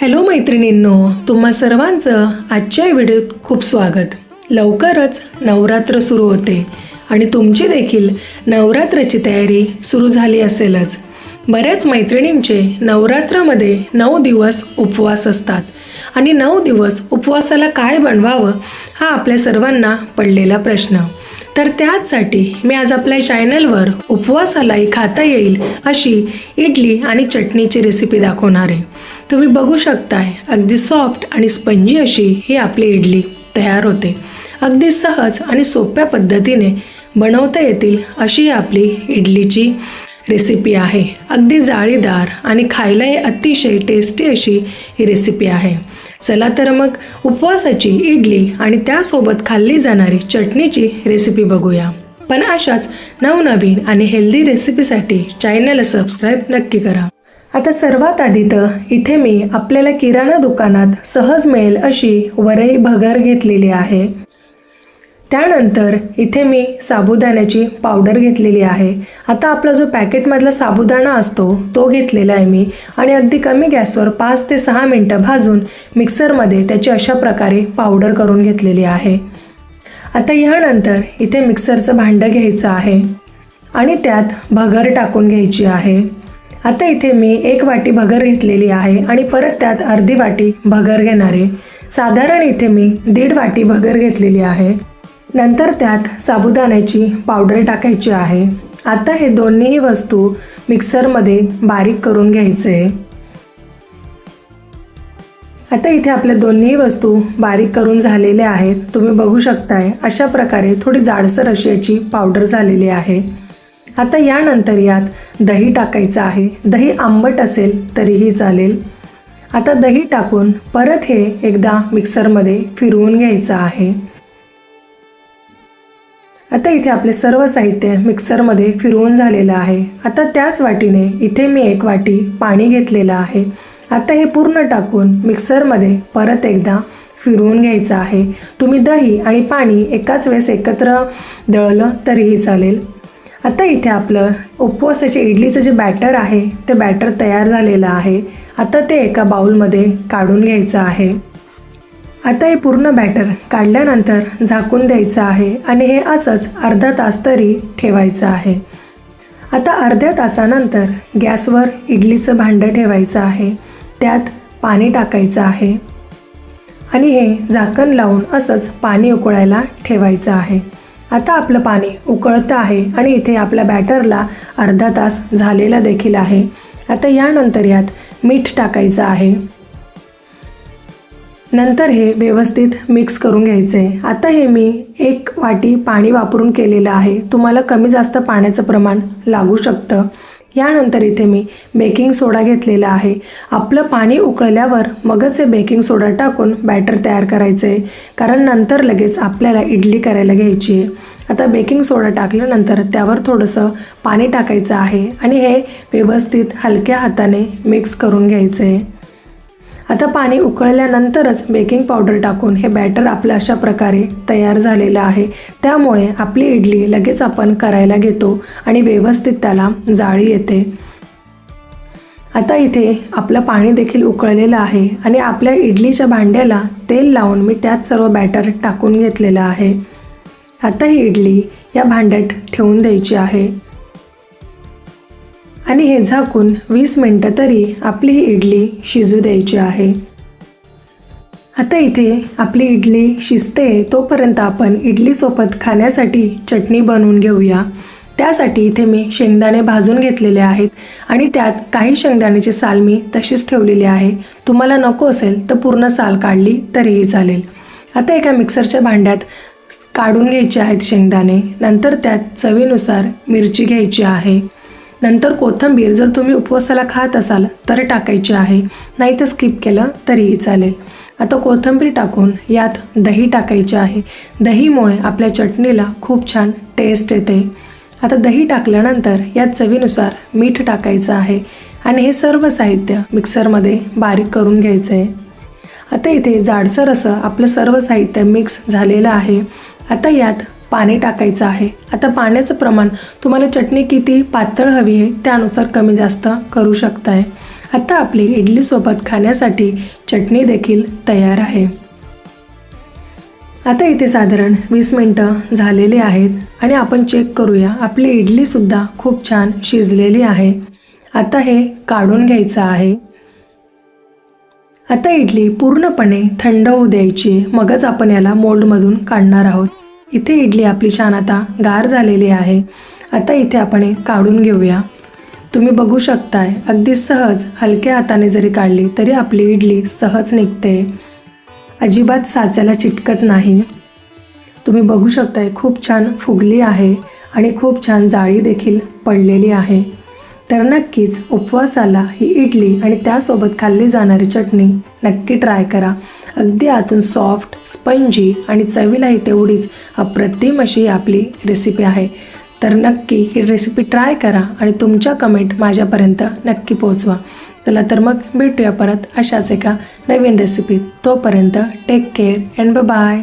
Hello मैत्रिणींनो तुम्हा सर्वांचं आजच्या व्हिडिओत खूप स्वागत. लवकरच नवरात्र सुरू होते आणि तुमची देखील नवरात्राची तयारी सुरू झाली असेलच. बऱ्याच मैत्रिणींचे नवरात्रामध्ये नऊ दिवस उपवास असतात आणि नऊ दिवस उपवासाला काय बनवावं हा आपल्या सर्वांना पडलेला प्रश्न. तर त्याचसाठी मी आज आपल्या चॅनलवर उपवासालाही खाता येईल अशी इडली आणि चटणीची रेसिपी दाखवणार आहे. तुम्ही बघू शकताय अगदी सॉफ्ट आणि स्पंजी अशी ही आपली इडली तयार होते. अगदी सहज आणि सोप्या पद्धतीने बनवता येतील अशी आपली इडलीची रेसिपी आहे. अगदी जाळीदार आणि खायलाही अतिशय टेस्टी अशी ही रेसिपी आहे. चला तर मग उपवासाची इडली आणि त्यासोबत खाल्ली जाणारी चटणीची रेसिपी बघूया. पण अशाच नवनवीन आणि हेल्दी रेसिपीसाठी चॅनलला सबस्क्राईब नक्की करा. आता सर्वात आधी तर इथे मी आपल्याला किराणा दुकानात सहज मिळेल अशी वरई भगर घेतलेली आहे. त्यानंतर इथे मी साबुदाण्याची पावडर घेतलेली आहे. आता आपला जो पॅकेटमधला साबुदाणा असतो तो घेतलेला आहे मी आणि अगदी कमी गॅसवर पाच ते सहा मिनटं भाजून मिक्सरमध्ये त्याची अशा प्रकारे पावडर करून घेतलेली आहे. आता यानंतर इथे मिक्सरचं भांडं घ्यायचं आहे आणि त्यात भगर टाकून घ्यायची आहे. आता इथे मी एक वाटी भगर घेतलेली आहे आणि परत त्यात अर्धी वाटी भगर घेणार आहे. साधारण इथे मी दीड वाटी भगर घेतलेली आहे. नंतर त्यात साबुदाण्याची पावडर टाकायची आहे. आता हे दोन्हीही वस्तू मिक्सरमध्ये बारीक करून घ्यायचे. आता इथे आपल्या दोन्ही वस्तू बारीक करून झालेल्या आहेत. तुम्ही बघू शकताय अशा प्रकारे थोडी जाडसर अशी याची पावडर झालेली आहे. आता यानंतर यात दही टाकायचं आहे. दही आंबट असेल तरीही चालेल. आता दही टाकून परत हे एकदा मिक्सरमध्ये फिरवून घ्यायचं आहे. आता इथे आपले सर्व साहित्य मिक्सरमध्ये फिरवून झालेलं आहे. आता त्याच वाटीने इथे मी एक वाटी पाणी घेतलेलं आहे. आता हे पूर्ण टाकून मिक्सरमध्ये परत एकदा फिरवून घ्यायचं आहे. तुम्ही दही आणि पाणी एकाच वेळेस एकत्र दळलं तरीही चालेल. आता इथे आपलं उपवासाचे इडलीचं जे बॅटर आहे ते बॅटर तयार झालेलं आहे. आता ते एका बाउलमध्ये काढून घ्यायचं आहे. आता हे पूर्ण बॅटर काढल्यानंतर झाकून द्यायचं आहे आणि हे असंच अर्धा तास तरी ठेवायचं आहे. आता अर्ध्या तासानंतर गॅसवर इडलीचं भांडं ठेवायचं आहे. त्यात पाणी टाकायचं आहे. आणि हे झाकण लावून असंच पाणी उकळायला ठेवायचं आहे. आता आपलं पाणी उकळतं आहे आणि इथे आपल्या बॅटरला अर्धा तास झालेला देखील आहे. आता यानंतर यात मीठ टाकायचं आहे. नंतर हे व्यवस्थित मिक्स करून घ्यायचे. आता हे मी एक वाटी पाणी वापरून केलेलं आहे. तुम्हाला कमी जास्त पाण्याचं प्रमाण लागू शकतं. यानंतर इथे मी बेकिंग सोडा घेतलेला आहे. आपलं पाणी उकळल्यावर मगच हे बेकिंग सोडा टाकून बॅटर तयार करायचं आहे कारण नंतर लगेच आपल्याला इडली करायला घ्यायची आहे. आता बेकिंग सोडा टाकल्यानंतर त्यावर थोडंसं पाणी टाकायचं आहे आणि हे व्यवस्थित हलक्या हाताने मिक्स करून घ्यायचं आहे आता पाणी उकळल्यानंतरच बेकिंग पावडर टाकून हे बॅटर आपलं अशा प्रकारे तयार झालेलं आहे. त्यामुळे आपली इडली लगेच आपण करायला घेतो आणि व्यवस्थित त्याला जाळी येते. आता इथे आपलं पाणी देखील उकळलेलं आहे आणि आपल्या इडलीच्या भांड्याला तेल लावून मी त्यात सर्व बॅटर टाकून घेतलेलं आहे. आता ही इडली या भांड्यात ठेवून द्यायची आहे. आणि हे झाकून वीस मिनटं तरी आपली इडली शिजू द्यायची आहे. आता इथे आपली इडली शिजते तोपर्यंत आपण इडलीसोबत खाण्यासाठी चटणी बनवून घेऊया. त्यासाठी इथे मी शेंगदाणे भाजून घेतलेले आहेत आणि त्यात काही शेंगदाण्याची साल मी तशीच ठेवलेली आहे. तुम्हाला नको असेल तर पूर्ण साल काढली तरीही चालेल. आता एका मिक्सरच्या भांड्यात काढून घ्यायचे आहेत शेंगदाणे. नंतर त्यात चवीनुसार मिरची घ्यायची आहे. नंतर कोथिंबीर जर तुम्ही उपवासाला खात असाल तर टाकायची आहे. नाही तर स्किप केलं तरीही चालेल. आता कोथिंबीर टाकून यात दही टाकायचे आहे. दहीमुळे आपल्या चटणीला खूप छान टेस्ट येते. आता दही टाकल्यानंतर यात चवीनुसार मीठ टाकायचं आहे. आणि हे सर्व साहित्य मिक्सरमध्ये बारीक करून घ्यायचं. आहे आता इथे जाडसर असं आपलं सर्व साहित्य मिक्स झालेलं आहे. आता यात पाणी टाकायचं आहे. आता पाण्याचं प्रमाण तुम्हाला चटणी किती पातळ हवी आहे त्यानुसार कमी जास्त करू शकताय. आता आपली इडलीसोबत खाण्यासाठी चटणी देखील तयार आहे. आता इथे साधारण वीस मिनटं झालेली आहेत आणि आपण चेक करूया. आपली इडलीसुद्धा खूप छान शिजलेली आहे. आता हे काढून घ्यायचं आहे. आता इडली पूर्णपणे थंड होऊ द्यायची मगच आपण याला मोल्डमधून काढणार आहोत. इथे इडली आपली छान आता गार झालेली आहे. आता इथे आपण काढून घेऊया. तुम्ही बघू शकताय अगदी सहज हलक्या हाताने जरी काढली तरी आपली इडली सहज निघते. अजिबात साच्याला चिटकत नाही. तुम्ही बघू शकताय खूप छान फुगली आहे आणि खूप छान जाळी देखील पडलेली आहे. तर नक्कीच उपवासाला ही इडली आणि त्यासोबत खाल्ली जाणारी चटणी नक्की ट्राय करा. अगदी आतून सॉफ्ट स्पंजी आणि चवीलाही तेवढीच अप्रतिम अशी आपली रेसिपी आहे. तर नक्की ही रेसिपी ट्राय करा आणि तुमच्या कमेंट माझ्यापर्यंत नक्की पोहोचवा. चला तर मग भेटूया परत अशाच एका नवीन रेसिपीत तोपर्यंत टेक केअर अँड बाय